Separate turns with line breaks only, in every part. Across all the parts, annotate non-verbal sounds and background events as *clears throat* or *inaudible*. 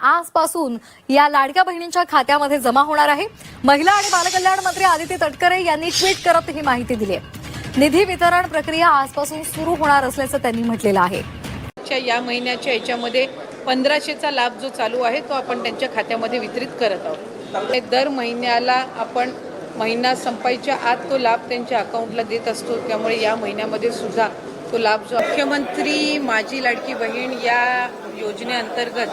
आजपासून या लाडक्या बहिणींच्या खात्यामध्ये जमा होणार आहे. महिला आणि बालकल्याण मंत्री आदिती तटकरे यांनी ट्विट करत ही माहिती दिली आहे. निधी वितरण प्रक्रिया आजपासून सुरू होणार असल्याचं त्यांनी म्हटलेलं आहे.
च्या या महिन्याच्या याच्यामध्ये पंधराशेचा लाभ जो चालू आहे तो आपण त्यांच्या खात्यामध्ये वितरित करत आहोत. ते दर महिन्याला आपण महिना संपायच्या आत तो लाभ त्यांच्या अकाउंटला देत असतो. त्यामुळे या महिन्यामध्ये सुद्धा तो लाभ जो मुख्यमंत्री माझी लाडकी बहीण या योजनेअंतर्गत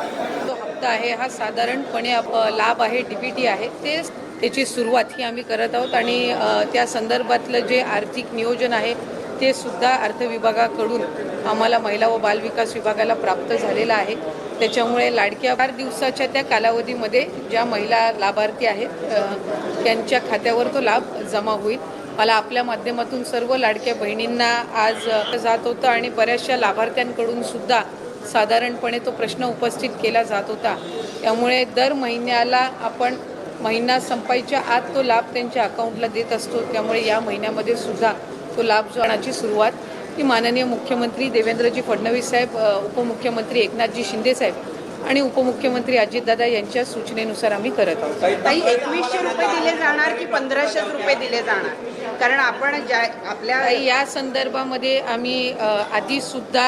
तो उपलब्ध आहे हा साधारणपणे लाभ आहे डीबीटी आहे ते त्याची सुरुवात ही आम्ही करत आहोत आणि त्या संदर्भातलं जे आर्थिक नियोजन आहे ते सुद्धा अर्थ विभागाकडून आम्हाला महिला व बालविकास विभागाला प्राप्त झालेलं आहे. त्याच्यामुळे लाडक्या चार दिवसाच्या त्या कालावधीमध्ये ज्या महिला लाभार्थी आहेत त्यांच्या खात्यावर तो लाभ जमा होईल. मला आपल्या माध्यमातून सर्व लाडक्या बहिणींना आज जात होतं आणि बऱ्याचशा लाभार्थ्यांकडून सुद्धा साधारणपणे तो प्रश्न उपस्थित केला जात होता. त्यामुळे दर महिन्याला आपण महिना संपायच्या आत तो लाभ त्यांच्या अकाउंटला देत असतो. त्यामुळे या महिन्यामध्ये सुद्धा तो लाभ जोडण्याची सुरुवात ही माननीय मुख्यमंत्री देवेंद्रजी फडणवीस साहेब उपमुख्यमंत्री एकनाथजी शिंदे साहेब आणि उपमुख्यमंत्री अजितदादा यांच्या सूचनेनुसार आम्ही करत आहोत.
ताई एकवीसशे रुपये दिले जाणार की पंधराशे रुपये दिले जाणार? कारण आपण ज्या आपल्या
या संदर्भामध्ये आम्ही आधीसुद्धा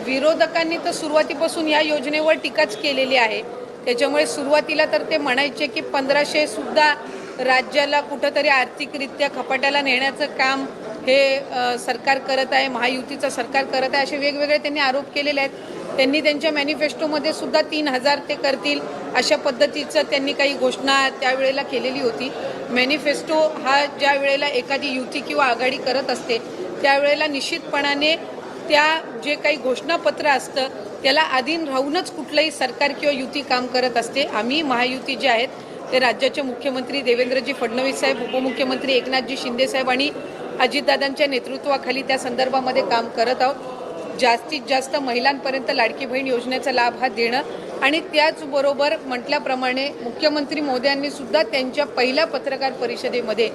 विरोधकांनी तर सुरुवातीपासून या योजनेवर टीकाच केलेली आहे. त्याच्यामुळे सुरुवातीला तर ते म्हणायचे की पंधराशे सुद्धा राज्याला कुठंतरी आर्थिकरित्या खपाट्याला नेण्याचं काम हे सरकार करत आहे महायुतीचं सरकार करत आहे असे वेगवेगळे त्यांनी आरोप केलेले आहेत. त्यांनी त्यांच्या मॅनिफेस्टोमध्ये सुद्धा तीन हजार ते करतील अशा पद्धतीचं त्यांनी काही घोषणा त्यावेळेला केलेली होती. मॅनिफेस्टो हा ज्या वेळेला एखादी युती किंवा आघाडी करत असते त्यावेळेला निश्चितपणाने त्या जे काही घोषणापत्र असतं त्याला अधीन राहूनच कुठलंही सरकार किंवा युती काम करत असते. आम्ही महायुती जे आहेत ते राज्याचे मुख्यमंत्री देवेंद्रजी फडणवीस साहेब उपमुख्यमंत्री एकनाथजी शिंदे साहेब आणि अजितदादांच्या नेतृत्वाखाली त्या संदर्भामध्ये काम करत आहोत. जास्तीत जास्त महिलांपर्यंत लाडकी बहीण योजनेचा लाभ हा देणं आणि त्याचबरोबर म्हटल्याप्रमाणे मुख्यमंत्री मोदी सुद्धा त्यांच्या पहिल्या पत्रकार परिषदेमध्ये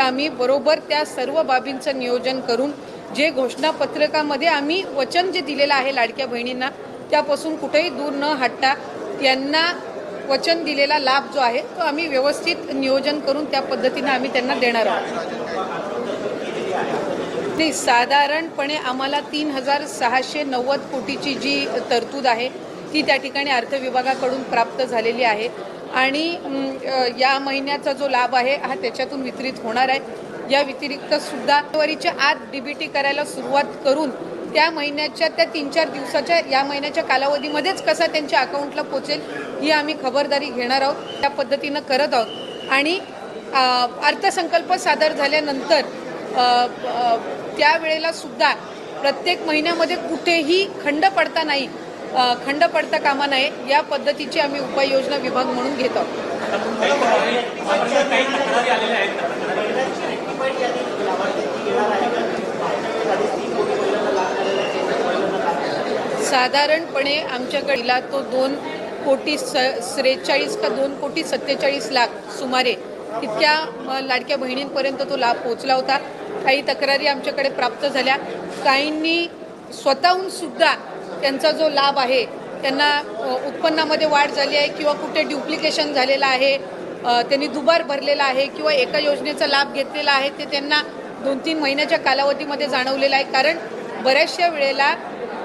आम्ही बरोबर त्या सर्व बाबींचं नियोजन करून जे घोषणापत्रकामध्ये आम्ही वचन जे दिलेलं आहे लाडक्या बहिणींना त्यापासून कुठेही दूर न हटता त्यांना वचन दिलेला लाभ जो आहे तो आम्ही व्यवस्थित नियोजन करून त्या पद्धतीनं आम्ही त्यांना देणार आहोत. नाही साधारणपणे आम्हाला तीन हजार सहाशे नव्वद कोटीची जी तरतूद आहे ती त्या ठिकाणी अर्थ विभागाकडून प्राप्त झालेली आहे. आणि या महिन्याचा जो लाभ आहे हा त्याच्यातून वितरित होणार आहे. या व्यतिरिक्त सुद्धा जानेवारीच्या आत डीबीटी करायला सुरुवात करून त्या महिन्याच्या त्या तीन चार दिवसाच्या या महिन्याच्या कालावधीमध्येच कसा त्यांच्या अकाउंटला पोचेल ही आम्ही खबरदारी घेणार आहोत त्या पद्धतीनं करत आहोत. आणि अर्थसंकल्प सादर झाल्यानंतर त्यावेळेला सुद्धा प्रत्येक महिन्यामध्ये कुठेही खंड पडता नाही खंड पडता कामा नये या पद्धतीची आम्ही उपाययोजना विभाग म्हणून घेत. आहोत. साधारणपणे आमच्याकडला तो दोन कोटी स त्रेचाळीस का दोन कोटी सत्तेचाळीस लाख सुमारे इतक्या लाडक्या बहिणींपर्यंत तो लाभ पोहोचला होता. काही तक्रारी आमच्याकडे प्राप्त झाल्या. काहींनी स्वतःहून सुद्धा त्यांचा जो लाभ आहे त्यांना उत्पन्नामध्ये वाढ झाली आहे किंवा कुठे ड्युप्लिकेशन झालेलं आहे त्यांनी दुबार भरलेला आहे किंवा एका योजनेचा लाभ घेतलेला आहे ते त्यांना दोन तीन महिन्याच्या कालावधीमध्ये जाणवलेला आहे. कारण बऱ्याचशा वेळेला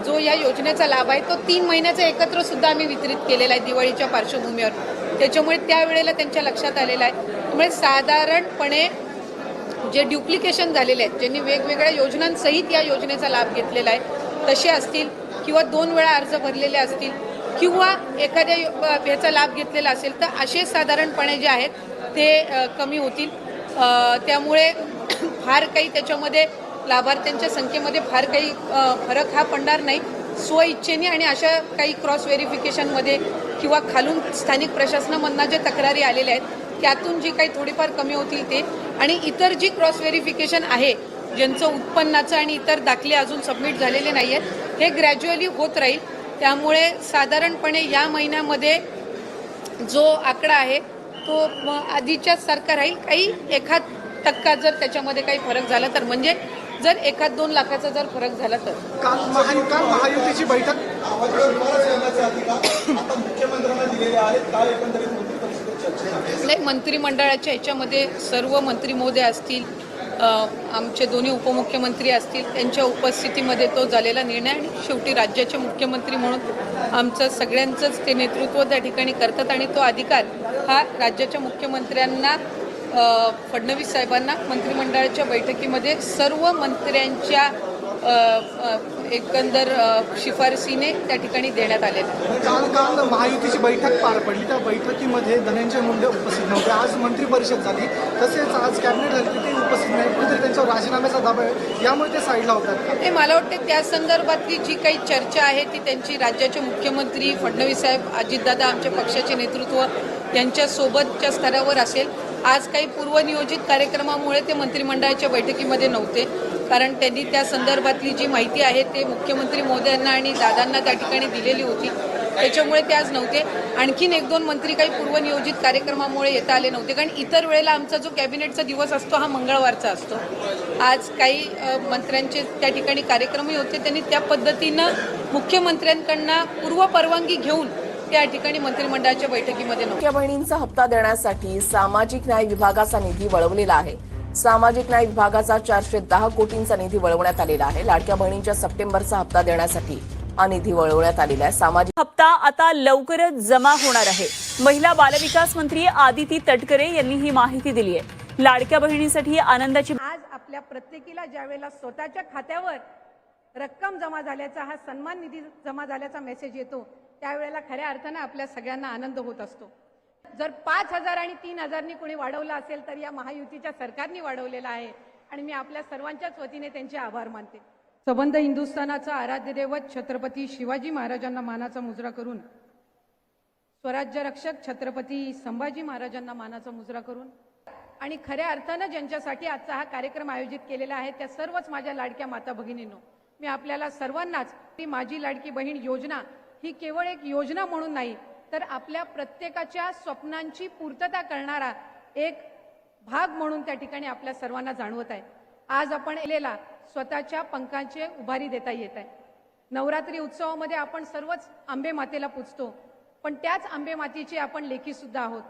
जो या योजनेचा लाभ आहे तो तीन महिन्याचा एकत्र सुद्धा आम्ही वितरित केलेला आहे दिवाळीच्या पार्श्वभूमीवर. त्याच्यामुळे त्यावेळेला त्यांच्या लक्षात आलेलं आहे. त्यामुळे साधारणपणे जे ड्युप्लिकेशन झालेले आहेत ज्यांनी वेगवेगळ्या योजनांसहित या योजनेचा लाभ घेतलेला आहे तसे असतील किंवा दोन वेळा अर्ज भरलेले असतील किंवा एखाद्या ह्याचा लाभ घेतलेला असेल तर असे साधारणपणे जे आहेत ते कमी होतील. त्यामुळे *clears throat* फार काही त्याच्यामध्ये लाभार्थ्यांच्या संख्येमध्ये फार काही फरक हा पडणार नाही. स्वइच्छेने आणि अशा काही क्रॉस व्हेरिफिकेशनमध्ये किंवा खालून स्थानिक प्रशासनामधनं जे तक्रारी आलेल्या आहेत त्यातून जी काही थोडीफार कमी होतील ते. आणि इतर जी क्रॉस व्हेरिफिकेशन आहे ज्यांचं उत्पन्नाचं आणि इतर दाखले अजून सबमिट झालेले नाही आहेत हे ग्रॅज्युअली होत राहील. त्यामुळे साधारणपणे या महिन्यामध्ये जो आकडा आहे तो म आधीच्या सारखा राहील. काही एखाद टक्का जर त्याच्यामध्ये काही फरक झाला तर म्हणजे जर एखाद दोन लाखाचा जर फरक झाला तर.
काल महा काल महायुतीची बैठक.
नाही मंत्रिमंडळाच्या ह्याच्यामध्ये सर्व मंत्री महोदय असतील आमचे दोन्ही उपमुख्यमंत्री असतील त्यांच्या उपस्थितीमध्ये तो झालेला निर्णय आणि शेवटी राज्याचे मुख्यमंत्री म्हणून आमचं सगळ्यांचंच ते नेतृत्व त्या ठिकाणी करतात आणि तो अधिकार हा राज्याच्या मुख्यमंत्र्यांना फडणवीस साहेबांना मंत्रिमंडळाच्या बैठकीमध्ये सर्व मंत्र्यांच्या एकंदर शिफारसीने त्या ठिकाणी देण्यात आलेला आहे.
काल काल महायुतीची बैठक पार पडली. त्या बैठकीमध्ये धनंजय मुंडे उपस्थित नव्हते. आज मंत्री परिषद झाली. तसेच आज कॅबिनेट झाली. ते उपस्थित नाही. कुठेतरी त्यांच्यावर राजीनाम्याचा दबाव आहे. यामुळे ते साईडला होतात.
ते मला वाटते त्या संदर्भातली जी काही चर्चा आहे ती त्यांची राज्याचे मुख्यमंत्री फडणवीस साहेब अजितदादा आमच्या पक्षाचे नेतृत्व यांच्यासोबतच्या स्तरावर असेल. आज काही पूर्वनियोजित कार्यक्रमामुळे ते मंत्रिमंडळाच्या बैठकीमध्ये नव्हते. कारण त्यांनी त्या संदर्भातली जी माहिती आहे ते मुख्यमंत्री मोद्यांना आणि दादांना त्या ठिकाणी दिलेली होती. त्याच्यामुळे ते आज नव्हते. आणखीन एक दोन मंत्री काही पूर्वनियोजित कार्यक्रमामुळे येता आले नव्हते. कारण इतर वेळेला आमचा जो कॅबिनेटचा दिवस असतो हा मंगळवारचा असतो. आज काही मंत्र्यांचे त्या ठिकाणी कार्यक्रमही होते. त्यांनी त्या पद्धतीनं मुख्यमंत्र्यांकडनं पूर्व परवानगी घेऊन त्या ठिकाणी मंत्रिमंडळाच्या बैठकीमध्ये
बहिणींचा हप्ता देण्यासाठी सामाजिक न्याय विभागाचा निधी वळवलेला आहे. सामाजिक न्याय विभागाचा चारशे दहा कोटींचा निधी वळवण्यात आलेला आहे. लाडक्या बहिणींच्या सप्टेंबरचा हप्ता देण्यासाठी हा निधी वळवण्यात आलेला आहे. सामाजिक
हप्ता आता लवकरच जमा होणार आहे. महिला बालविकास मंत्री आदिती तटकरे यांनी ही माहिती दिली आहे. लाडक्या बहिणीसाठी आनंदाची
आज आपल्या प्रत्येकीला ज्यावेळेला स्वतःच्या खात्यावर रक्कम जमा झाल्याचा हा सन्मान निधी जमा झाल्याचा मेसेज येतो त्यावेळेला खऱ्या अर्थानं आपल्या सगळ्यांना आनंद होत असतो. जर पाच हजार आणि तीन हजारनी कोणी वाढवलं असेल तर या महायुतीच्या सरकारने वाढवलेला आहे. आणि मी आपल्या सर्वांच्याच वतीने त्यांचे आभार मानते. सबंध हिंदुस्थानाचा आराध्य दैवत छत्रपती शिवाजी महाराजांना मानाचा मुजरा करून स्वराज्य रक्षक छत्रपती संभाजी महाराजांना मानाचा मुजरा करून आणि खऱ्या अर्थानं ज्यांच्यासाठी आजचा हा कार्यक्रम आयोजित केलेला आहे त्या सर्वच माझ्या लाडक्या माता भगिनींनो मी आपल्याला सर्वांनाच ती माझी लाडकी बहीण योजना ही केवळ एक योजना म्हणून नाही तर आपल्या प्रत्येकाच्या स्वप्नांची पूर्तता करणारा एक भाग म्हणून त्या ठिकाणी आपल्या सर्वांना जाणवत आहे. आज आपण एलेला स्वतःच्या पंखांचे उभारी देता येत आहे. नवरात्री उत्सवामध्ये आपण सर्वच आंबे मातेला पूजतो पण त्याच आंबेमातीचे आपण लेखीसुद्धा आहोत.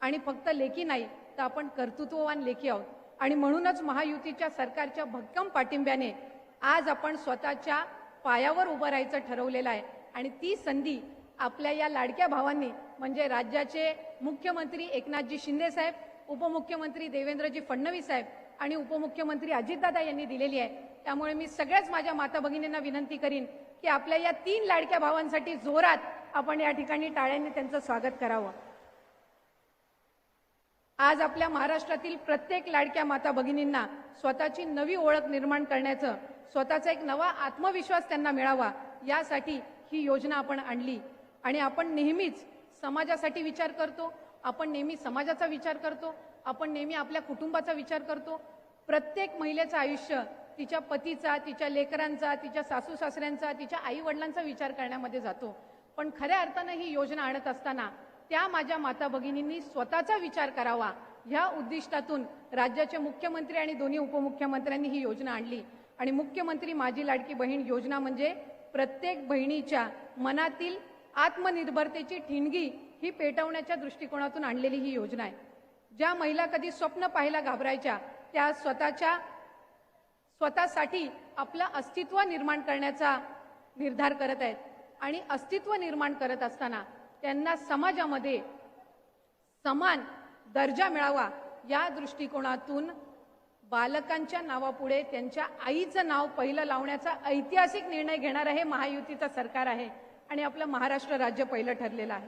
आणि फक्त लेखी नाही तर आपण कर्तृत्ववान लेखी आहोत. आणि म्हणूनच महायुतीच्या सरकारच्या भक्कम पाठिंब्याने आज आपण स्वतःच्या पायावर उभं राहायचं ठरवलेलं आहे. आणि ती संधी आपल्या या लाडक्या भावांनी म्हणजे राज्याचे मुख्यमंत्री एकनाथजी शिंदे साहेब उपमुख्यमंत्री देवेंद्रजी फडणवीस साहेब आणि उपमुख्यमंत्री अजितदादा यांनी दिलेली आहे. त्यामुळे मी सगळ्याच माझ्या माता भगिनींना विनंती करीन की आपल्या या तीन लाडक्या भावांसाठी जोरात आपण या ठिकाणी टाळ्यांनी त्यांचं स्वागत करावं. आज आपल्या महाराष्ट्रातील प्रत्येक लाडक्या माता भगिनींना स्वतःची नवी ओळख निर्माण करण्याचं स्वतःचा एक नवा आत्मविश्वास त्यांना मिळावा यासाठी ही योजना आपण आणली. आणि आपण नेहमीच समाजासाठी विचार करतो आपण नेहमी समाजाचा विचार करतो आपण नेहमी आपल्या कुटुंबाचा विचार करतो. प्रत्येक महिलेचं आयुष्य तिच्या पतीचा तिच्या लेकरांचा तिच्या सासू सासऱ्यांचा तिच्या आई वडिलांचा विचार करण्यामध्ये जातो. पण खऱ्या अर्थानं ही योजना आणत असताना त्या माझ्या माता भगिनींनी स्वतःचा विचार करावा. ह्या उद्दिष्टातून राज्याचे मुख्यमंत्री आणि दोन्ही उपमुख्यमंत्र्यांनी ही योजना आणली. आणि मुख्यमंत्री माझी लाडकी बहीण योजना म्हणजे प्रत्येक बहिणीच्या मनातील आत्मनिर्भरतेची ठिणगी ही पेटवण्याच्या दृष्टिकोनातून आणलेली ही योजना आहे. ज्या महिला कधी स्वप्न पाहायला घाबरायच्या त्या स्वतःच्या स्वतःसाठी आपलं अस्तित्व निर्माण करण्याचा निर्धार करत आहेत. आणि अस्तित्व निर्माण करत असताना त्यांना समाजामध्ये समान दर्जा मिळावा या दृष्टिकोनातून बालकांच्या नावापुढे त्यांच्या आईचं नाव पहिलं लावण्याचा ऐतिहासिक निर्णय घेणारं हे महायुतीचं सरकार आहे. आणि आपलं महाराष्ट्र राज्य पहिलं ठरलेलं आहे.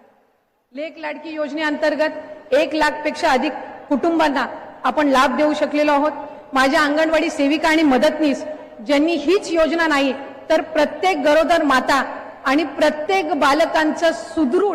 लेख लाडकी योजनेअंतर्गत एक लाखपेक्षा अधिक कुटुंबांना आपण लाभ देऊ शकलेलो आहोत. माझ्या अंगणवाडी सेविका आणि मदतनीस ज्यांनी हीच योजना नाही तर प्रत्येक गरोदर माता आणि प्रत्येक बालकांचं सुदृढ